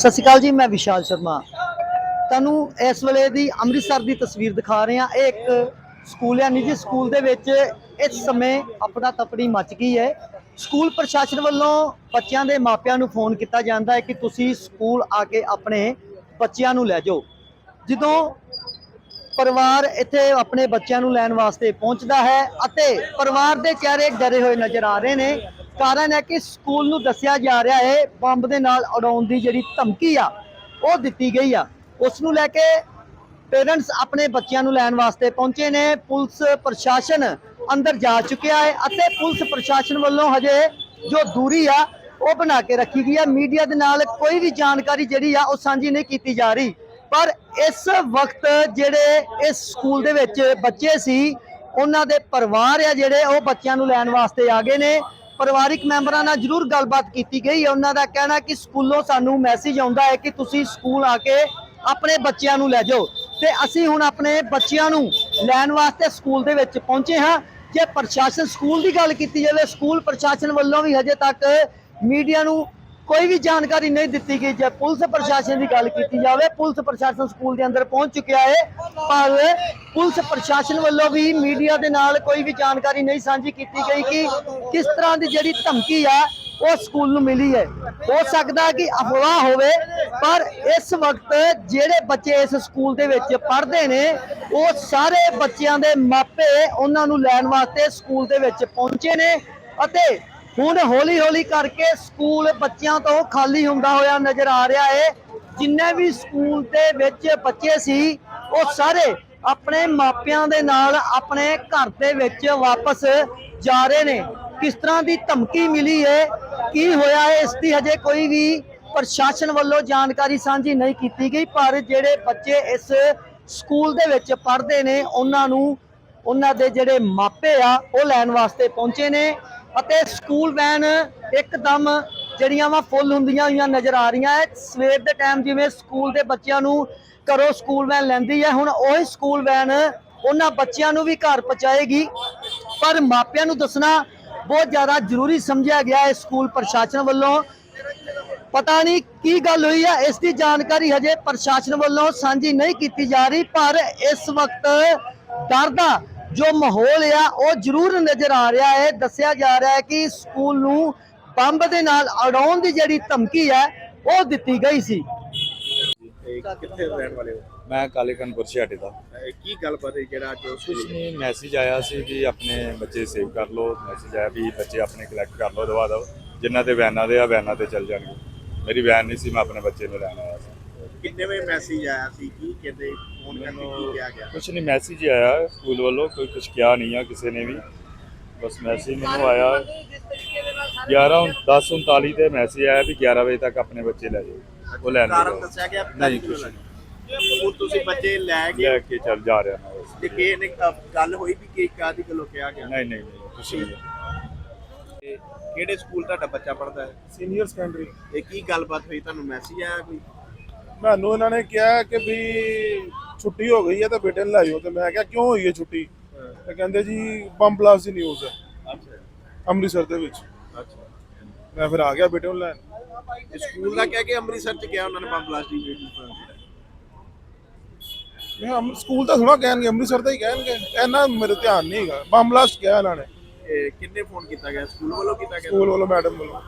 ਸਤਿ ਸ਼੍ਰੀ ਅਕਾਲ ਜੀ, ਮੈਂ ਵਿਸ਼ਾਲ ਸ਼ਰਮਾ। ਤੁਹਾਨੂੰ ਇਸ ਵੇਲੇ ਦੀ ਅੰਮ੍ਰਿਤਸਰ ਦੀ ਤਸਵੀਰ ਦਿਖਾ ਰਹੇ ਹਾਂ। ਇਹ ਇੱਕ ਸਕੂਲ ਹੈ, ਨਿੱਜੀ ਸਕੂਲ ਦੇ ਵਿੱਚ ਇਸ ਸਮੇਂ ਆਪਣਾ ਤਪੜੀ ਮੱਚ ਗਈ ਹੈ। ਸਕੂਲ ਪ੍ਰਸ਼ਾਸਨ ਵੱਲੋਂ ਬੱਚਿਆਂ ਦੇ ਮਾਪਿਆਂ ਨੂੰ ਫੋਨ ਕੀਤਾ ਜਾਂਦਾ ਹੈ ਕਿ ਤੁਸੀਂ ਸਕੂਲ ਆ ਕੇ ਆਪਣੇ ਬੱਚਿਆਂ ਨੂੰ ਲੈ ਜਾਓ। ਜਦੋਂ ਪਰਿਵਾਰ ਇੱਥੇ ਆਪਣੇ ਬੱਚਿਆਂ ਨੂੰ ਲੈਣ ਵਾਸਤੇ ਪਹੁੰਚਦਾ ਹੈ ਅਤੇ ਪਰਿਵਾਰ ਦੇ ਚਿਹਰੇ ਡਰੇ ਹੋਏ ਨਜ਼ਰ ਆ ਰਹੇ ਨੇ ਕਾਰਨ ਹੈ ਕਿ ਸਕੂਲ ਨੂੰ ਦੱਸਿਆ ਜਾ ਰਿਹਾ ਹੈ, ਬੰਬ ਦੇ ਨਾਲ ਉਡਾਉਣ ਦੀ ਜਿਹੜੀ ਧਮਕੀ ਆ, ਉਹ ਦਿੱਤੀ ਗਈ ਆ। ਉਸ ਨੂੰ ਲੈ ਕੇ ਪੇਰੈਂਟਸ ਆਪਣੇ ਬੱਚਿਆਂ ਨੂੰ ਲੈਣ ਵਾਸਤੇ ਪਹੁੰਚੇ ਨੇ। ਪੁਲਿਸ ਪ੍ਰਸ਼ਾਸਨ ਅੰਦਰ ਜਾ ਚੁੱਕਿਆ ਹੈ ਅਤੇ ਪੁਲਿਸ ਪ੍ਰਸ਼ਾਸਨ ਵੱਲੋਂ ਹਜੇ ਜੋ ਦੂਰੀ ਆ, ਉਹ ਬਣਾ ਕੇ ਰੱਖੀ ਗਈ ਆ। ਮੀਡੀਆ ਦੇ ਨਾਲ ਕੋਈ ਵੀ ਜਾਣਕਾਰੀ ਜਿਹੜੀ ਆ, ਉਹ ਸਾਂਝੀ ਨਹੀਂ ਕੀਤੀ ਜਾ ਰਹੀ। ਪਰ ਇਸ ਵਕਤ ਜਿਹੜੇ ਇਸ ਸਕੂਲ ਦੇ ਵਿੱਚ ਬੱਚੇ ਸੀ, ਉਹਨਾਂ ਦੇ ਪਰਿਵਾਰ ਆ ਜਿਹੜੇ, ਉਹ ਬੱਚਿਆਂ ਨੂੰ ਲੈਣ ਵਾਸਤੇ ਆ ਗਏ ਨੇ। ਪਰਿਵਾਰਿਕ ਮੈਂਬਰਾਂ ਨਾਲ ਜ਼ਰੂਰ ਗੱਲਬਾਤ ਕੀਤੀ ਗਈ। ਹੈ ਉਹਨਾਂ ਦਾ ਕਹਿਣਾ ਕਿ ਸਕੂਲੋਂ ਸਾਨੂੰ ਮੈਸੇਜ ਆਉਂਦਾ ਹੈ ਕਿ ਤੁਸੀਂ ਸਕੂਲ ਆ ਕੇ ਆਪਣੇ ਬੱਚਿਆਂ ਨੂੰ ਲੈ ਜਾਓ। ਤੇ ਅਸੀਂ ਹੁਣ ਆਪਣੇ ਬੱਚਿਆਂ ਨੂੰ ਲੈਣ ਵਾਸਤੇ ਸਕੂਲ ਦੇ ਵਿੱਚ ਪਹੁੰਚੇ ਹਾਂ। ਜੇ ਪ੍ਰਸ਼ਾਸਨ ਸਕੂਲ ਦੀ ਗੱਲ ਕੀਤੀ ਜਾਵੇ, ਸਕੂਲ ਪ੍ਰਸ਼ਾਸਨ ਵੱਲੋਂ ਵੀ ਹਜੇ ਤੱਕ ਮੀਡੀਆ ਨੂੰ ਕੋਈ ਵੀ ਜਾਣਕਾਰੀ ਨਹੀਂ ਦਿੱਤੀ ਗਈ ਜੇ ਪੁਲਿਸ ਪ੍ਰਸ਼ਾਸਨ ਦੀ ਗੱਲ ਕੀਤੀ ਜਾਵੇ, ਪੁਲਿਸ ਪ੍ਰਸ਼ਾਸਨ ਸਕੂਲ ਦੇ ਅੰਦਰ ਪਹੁੰਚ ਚੁੱਕਿਆ ਹੈ ਪਰ ਪੁਲਿਸ ਪ੍ਰਸ਼ਾਸਨ ਵੱਲੋਂ ਵੀ ਮੀਡੀਆ ਦੇ ਨਾਲ ਕੋਈ ਵੀ ਜਾਣਕਾਰੀ ਨਹੀਂ ਸਾਂਝੀ ਕੀਤੀ ਗਈ ਕਿ ਕਿਸ ਤਰ੍ਹਾਂ ਦੀ ਜਿਹੜੀ ਧਮਕੀ ਆ, ਉਹ ਸਕੂਲ ਨੂੰ ਮਿਲੀ ਹੈ ਹੋ ਸਕਦਾ ਕਿ ਅਫਵਾਹ ਹੋਵੇ, ਪਰ ਇਸ ਵਕਤ ਜਿਹੜੇ ਬੱਚੇ ਇਸ ਸਕੂਲ ਦੇ ਵਿੱਚ ਪੜ੍ਹਦੇ ਨੇ, ਉਹ ਸਾਰੇ ਬੱਚਿਆਂ ਦੇ ਮਾਪੇ ਉਹਨਾਂ ਨੂੰ ਲੈਣ ਵਾਸਤੇ ਸਕੂਲ ਦੇ ਵਿੱਚ ਪਹੁੰਚੇ ਨੇ ਅਤੇ ਹੁਣ ਹੌਲੀ ਹੌਲੀ ਕਰਕੇ ਸਕੂਲ ਬੱਚਿਆਂ ਤੋਂ ਖਾਲੀ ਹੁੰਦਾ ਹੋਇਆ ਨਜ਼ਰ ਆ ਰਿਹਾ ਹੈ ਜਿੰਨੇ ਵੀ ਸਕੂਲ ਦੇ ਵਿੱਚ ਬੱਚੇ ਸੀ, ਉਹ ਸਾਰੇ ਆਪਣੇ ਮਾਪਿਆਂ ਦੇ ਨਾਲ ਆਪਣੇ ਘਰ ਦੇ ਵਿੱਚ ਵਾਪਸ ਜਾ ਰਹੇ ਨੇ। ਕਿਸ ਤਰ੍ਹਾਂ ਦੀ ਧਮਕੀ ਮਿਲੀ ਹੈ ਕੀ ਹੋਇਆ ਹੈ ਇਸ ਦੀ ਹਜੇ ਕੋਈ ਵੀ ਪ੍ਰਸ਼ਾਸਨ ਵੱਲੋਂ ਜਾਣਕਾਰੀ ਸਾਂਝੀ ਨਹੀਂ ਕੀਤੀ ਗਈ, ਪਰ ਜਿਹੜੇ ਬੱਚੇ ਇਸ ਸਕੂਲ ਦੇ ਵਿੱਚ ਪੜ੍ਹਦੇ ਨੇ, ਉਹਨਾਂ ਨੂੰ ਉਹਨਾਂ ਦੇ ਜਿਹੜੇ ਮਾਪੇ ਆ, ਉਹ ਲੈਣ ਵਾਸਤੇ ਪਹੁੰਚੇ ਨੇ। ਅਤੇ ਸਕੂਲ ਵੈਨ ਇੱਕਦਮ ਜਿਹੜੀਆਂ ਵਾ ਫੁੱਲ ਹੁੰਦੀਆਂ ਹੋਈਆਂ ਨਜ਼ਰ ਆ ਰਹੀਆਂ ਹੈ ਸਵੇਰ ਦੇ ਟਾਈਮ ਜਿਵੇਂ ਸਕੂਲ ਦੇ ਬੱਚਿਆਂ ਨੂੰ ਘਰੋਂ ਸਕੂਲ ਵੈਨ ਲੈਂਦੀ ਹੈ ਹੁਣ ਉਹੀ ਸਕੂਲ ਵੈਨ ਉਹਨਾਂ ਬੱਚਿਆਂ ਨੂੰ ਵੀ ਘਰ ਪਹੁੰਚਾਏਗੀ। ਪਰ ਮਾਪਿਆਂ ਨੂੰ ਦੱਸਣਾ ਬਹੁਤ ਜ਼ਿਆਦਾ ਜ਼ਰੂਰੀ ਸਮਝਿਆ ਗਿਆ ਹੈ ਸਕੂਲ ਪ੍ਰਸ਼ਾਸਨ ਵੱਲੋਂ। ਪਤਾ ਨਹੀਂ ਕੀ ਗੱਲ ਹੋਈ ਹੈ ਇਸ ਦੀ ਜਾਣਕਾਰੀ ਹਜੇ ਪ੍ਰਸ਼ਾਸਨ ਵੱਲੋਂ ਸਾਂਝੀ ਨਹੀਂ ਕੀਤੀ ਜਾ ਰਹੀ, ਪਰ ਇਸ ਵਕਤ ਡਰ ਦਾ ਜੋ ਮਾਹੌਲ ਆ ਉਹ ਜ਼ਰੂਰ ਨਜ਼ਰ ਆ ਰਿਹਾ ਹੈ। ਦੱਸਿਆ ਜਾ ਰਿਹਾ ਹੈ ਕਿ ਸਕੂਲ ਨੂੰ ਬੰਬ ਦੇ ਨਾਲ ਉਡਾਉਣ ਦੀ ਜਿਹੜੀ ਧਮਕੀ ਹੈ ਉਹ ਦਿੱਤੀ ਗਈ ਸੀ। ਕਿੱਥੇ ਰਹਿਣ ਵਾਲੇ ਹੋ? ਮੈਂ ਕਾਲੇ ਕਾਨਪੁਰ ਛਿਆਟੇ ਦਾ। ਕੀ ਗੱਲਬਾਤ ਹੈ ਜਿਹੜਾ ਅੱਜ ਉਸ ਨਹੀਂ ਮੈਸੇਜ ਆਇਆ ਸੀ ਵੀ ਆਪਣੇ ਬੱਚੇ ਸੇਵ ਕਰ ਲਓ। ਮੈਸੇਜ ਆਇਆ ਵੀ ਬੱਚੇ ਆਪਣੇ ਕਲੈਕਟ ਕਰ ਲਓ ਦਵਾ ਦਿਓ। ਜਿਨ੍ਹਾਂ ਤੇ ਵੈਨਾਂ ਦੇ ਆ ਵੈਨਾਂ ਤੇ ਚੱਲ ਜਾਣਗੇ। ਮੇਰੀ ਵੈਨ ਨਹੀਂ ਸੀ ਮੈਂ ਆਪਣੇ ਬੱਚੇ ਨੂੰ ਲੈਣ ਕਿੰਨੇ ਵਜੇ ਮੈਸੇਜ ਆਇਆ ਸੀ ਕੀ ਕਹਿੰਦੇ ਫੋਨ ਕਰਕੇ ਕੀ ਕਿਹਾ ਗਿਆ? ਕੁਛ ਨਹੀਂ ਮੈਸੇਜ ਹੀ ਆਇਆ ਸਕੂਲ ਵੱਲੋਂ ਕੋਈ ਕੁਛ ਕਿਹਾ ਨਹੀਂ ਆ ਕਿਸੇ ਨੇ ਵੀ। ਬਸ ਮੈਸੇਜ ਮੈਨੂੰ ਆਇਆ। 11 10 39 ਤੇ ਮੈਸੇਜ ਆਇਆ ਵੀ 11 ਵਜੇ ਤੱਕ ਆਪਣੇ ਬੱਚੇ ਲੈ ਜਾਓ। ਉਹ ਲੈਣ ਕਾਰਨ ਦੱਸਿਆ ਗਿਆ ਨਹੀਂ, ਕਿਉਂ ਕੁਛ ਲੱਗਾ? ਹੁਣ ਤੁਸੀਂ ਬੱਚੇ ਲੈ ਲੈ ਗਏ? ਕੇ ਚੱਲ ਜਾ ਰਿਹਾ ਮੈਂ ਬਸ। ਤੇ ਕਿਸੇ ਨੇ ਅ, ਗੱਲ ਹੋਈ ਵੀ ਕਿ ਕਾਦੀ ਗੱਲੋਂ ਕਿਹਾ ਗਿਆ? ਨਹੀਂ ਨਹੀਂ ਨਹੀਂ ਕੁਛ ਨਹੀਂ। ਤੇ ਕਿਹੜੇ ਸਕੂਲ ਤੁਹਾਡਾ ਬੱਚਾ ਪੜਦਾ ਹੈ? ਸੀਨੀਅਰ ਸੈਕੰਡਰੀ ਇਹ ਕੀ ਗੱਲਬਾਤ ਹੋਈ? ਤੁਹਾਨੂੰ ਮੈਸੇਜ ਆਇਆ ਕੋਈ? ਮੈਨੂੰ ਇਹਨਾਂ ਨੇ ਕਿਹਾ ਕਿ ਵੀ ਛੁੱਟੀ ਹੋ ਗਈ ਹੈ ਤਾਂ ਬੇਟੇ ਨੂੰ ਲੈ ਜਾਓ ਤੇ ਮੈਂ ਕਿਹਾ ਕਿਉਂ ਹੋਈ ਹੈ ਛੁੱਟੀ? ਤੇ ਕਹਿੰਦੇ ਜੀ ਬੰਬ ਬਲਾਸਟ ਦੀ ਨਿਊਜ਼ ਹੈ। ਅੱਛਾ। ਅੰਮ੍ਰਿਤਸਰ ਦੇ ਵਿੱਚ। ਅੱਛਾ। ਮੈਂ ਫਿਰ ਆ ਗਿਆ ਬੇਟੇ ਨੂੰ ਲੈਣ। ਸਕੂਲ ਦਾ ਕਹਿ ਕੇ ਅੰਮ੍ਰਿਤਸਰ ਚ ਗਿਆ ਉਹਨਾਂ ਨੇ ਬੰਬ ਬਲਾਸਟ ਦੀ। ਵੀਡੀਓ ਮੈਂ ਸਕੂਲ ਦਾ ਥੋੜਾ ਕਹਿਣਗੇ ਅੰਮ੍ਰਿਤਸਰ ਦਾ ਹੀ ਕਹਿਣਗੇ। ਇਹਨਾਂ ਮੇਰੇ ਧਿਆਨ ਨਹੀਂ ਹੈਗਾ। ਬੰਬ ਕਿਹਾ ਇਹਨਾਂ ਨੇ। ਇਹ ਕਿੰਨੇ ਫੋਨ ਕੀਤਾ ਗਿਆ? ਸਕੂਲ ਵੱਲੋਂ ਕੀਤਾ ਗਿਆ? ਸਕੂਲ ਵੱਲੋਂ ਮੈਡਮ ਵੱਲੋਂ।